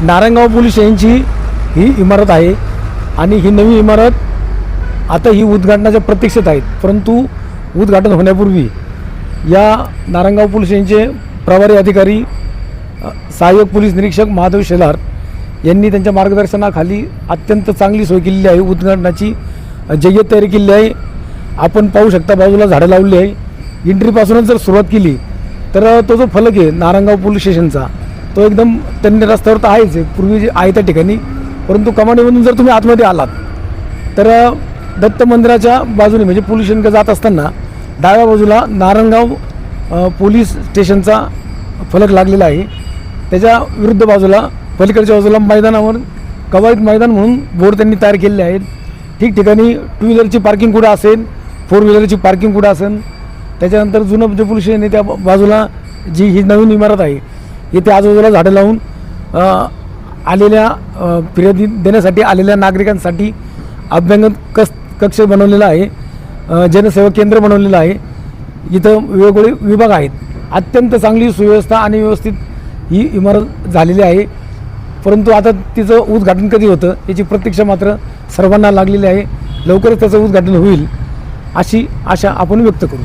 Narayangaon police यांची ही इमारत आहे आणि ही नवी इमारत आता ही उद्घाटनाच्या प्रतीक्षेत आहेत परंतु उद्घाटन होण्यापूर्वी या नारायणगाव पोलीस यांचे प्रभारी अधिकारी सहाय्यक पोलीस निरीक्षक महादेव शेलार यांनी त्यांच्या मार्गदर्शनाखाली अत्यंत चांगली सोय केलेली आहे. उद्घाटनाची जय्यत तयारी केलेली आहे. आपण पाहू शकता बाजूला झाडं लावली आहे. एंट्रीपासूनच जर सुरुवात केली तर तो जो फलक आहे नारायणगाव पोलीस स्टेशनचा तो एकदम त्यांनी रस्त्यावर तर आहेच आहे. पूर्वी जे आहे त्या ठिकाणी. परंतु कमानीमधून जर तुम्ही आतमध्ये आलात तर दत्त मंदिराच्या बाजूने म्हणजे पोलीस स्टेशनकडे जात असताना डाव्या बाजूला नारायणगाव पोलीस स्टेशनचा फलक लागलेला आहे. त्याच्या विरुद्ध बाजूला पलीकडच्या बाजूला मैदानावर कवायत मैदान म्हणून बोर्ड त्यांनी तयार केलेले आहेत. ठिकठिकाणी टू व्हीलरची पार्किंग कुठं असेल फोर व्हीलरची पार्किंग कुठं असेल त्याच्यानंतर जुनं जे पोलीस स्टेशन आहे त्या बाजूला जी ही नवीन इमारत आहे येथे आजूबाजूला झाडं लावून आलेल्या फिर्यादी देण्यासाठी आलेल्या नागरिकांसाठी अभ्यंगन कस कक्ष बनवलेला आहे जनसेवा केंद्र बनवलेलं आहे. इथं वेगवेगळे विभाग आहेत. अत्यंत चांगली सुव्यवस्था आणि व्यवस्थित ही इमारत झालेली आहे. परंतु आता तिचं उद्घाटन कधी होतं याची प्रतीक्षा मात्र सर्वांना लागलेली आहे. लवकरच त्याचं उद्घाटन होईल अशी आशा आपण व्यक्त करू.